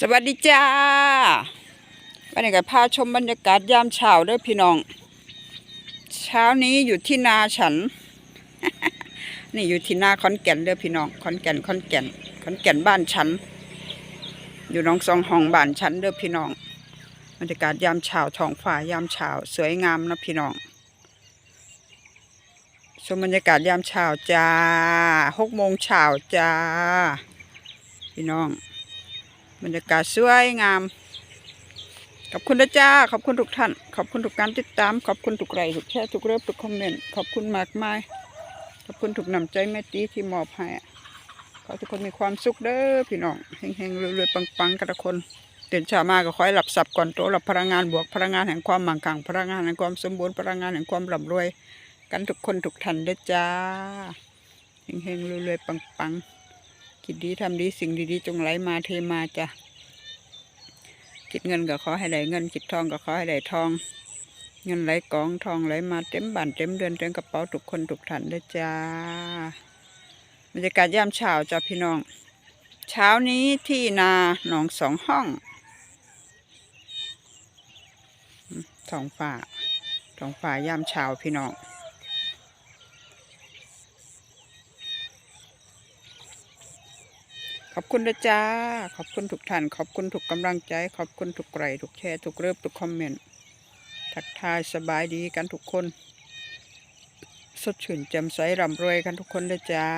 สวัสดีจ้าวันนี้ก็พาชมบรรยากาศยามเช้าเด้อพี่น้อง เช้านี้อยู่ที่นาฉัน นี่อยู่ที่นาขอนแก่นเด้อพี่น้องขอนแก่นขอนแก่นขอนแก่นบ้านฉัน อยู่น้องซองห้องบ้านฉันเด้อพี่น้อง บรรยากาศยามเช้าท้องฟ้ายามเช้าสวยงามนะพี่น้องชมบรรยากาศยามเช้าจ้าหกโมงเช้าจ้า พี่น้อง บรรยากาศสวยงาม ขอบคุณนะจ้า ขอบคุณทุกท่าน ขอบคุณทุกการติดตาม ขอบคุณทุกไลค์ทุกแชร์ทุกเริ่ทุกคอมเมนต์ ขอบคุณมากมาย ขอบคุณทุกน้ำใจแม่ตีที่มอบให้ขอให้ทุกคนมีความสุขเด้อพี่น้องเฮงๆรวยๆปังๆกันทุกคนตื่นเช้ามาก็คอยหลับสับก่อนโตหลับพลังงานบวกพลังงานแห่งความมั่งคั่งพลังงานแห่งความสมบูรณ์พลังงานแห่งความร่ำรวย กันทุกคนทุกท่านเด้อจ้าเฮงๆรวยๆปังๆ คิดดีทำดีสิ่งดีๆจงไหลมาเทมาจ้ะคิดเงินก็ขอให้ได้เงินคิดทองก็ขอให้ได้ทอง เงินไหลกองทองไหลมาเต็มบ้านเต็มเดือนเต็มกระเป๋าทุกคนทุกท่านเลยจ้าบรรยากาศยามเช้าจ้าพี่น้อง เช้านี้ที่นาหนองสองห้องท้องฟ้าท้องฟ้ายามเช้าพี่น้อง ขอบคุณนะจ้า ขอบคุณทุกท่าน ขอบคุณทุกกำลังใจ ขอบคุณทุกไลค์ทุกแชร์ ทุกเริ่มทุกคอมเมนต์ ทักทายสบายดีกันทุกคน สดชื่นแจ่มใสร่ำรวยกันทุกคนนะจ้า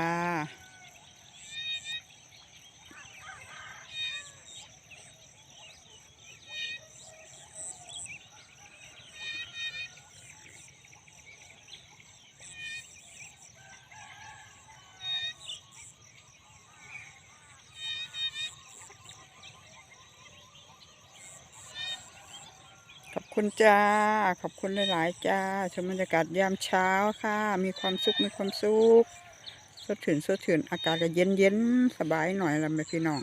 คุณจ้า ขอบคุณหลายๆจ้า ชมบรรยากาศยามเช้าค่ะ มีความสุข มีความสุขสดชื่นสดชื่นอากาศก็เย็นเย็นสบายหน่อยละแม่พี่น้อง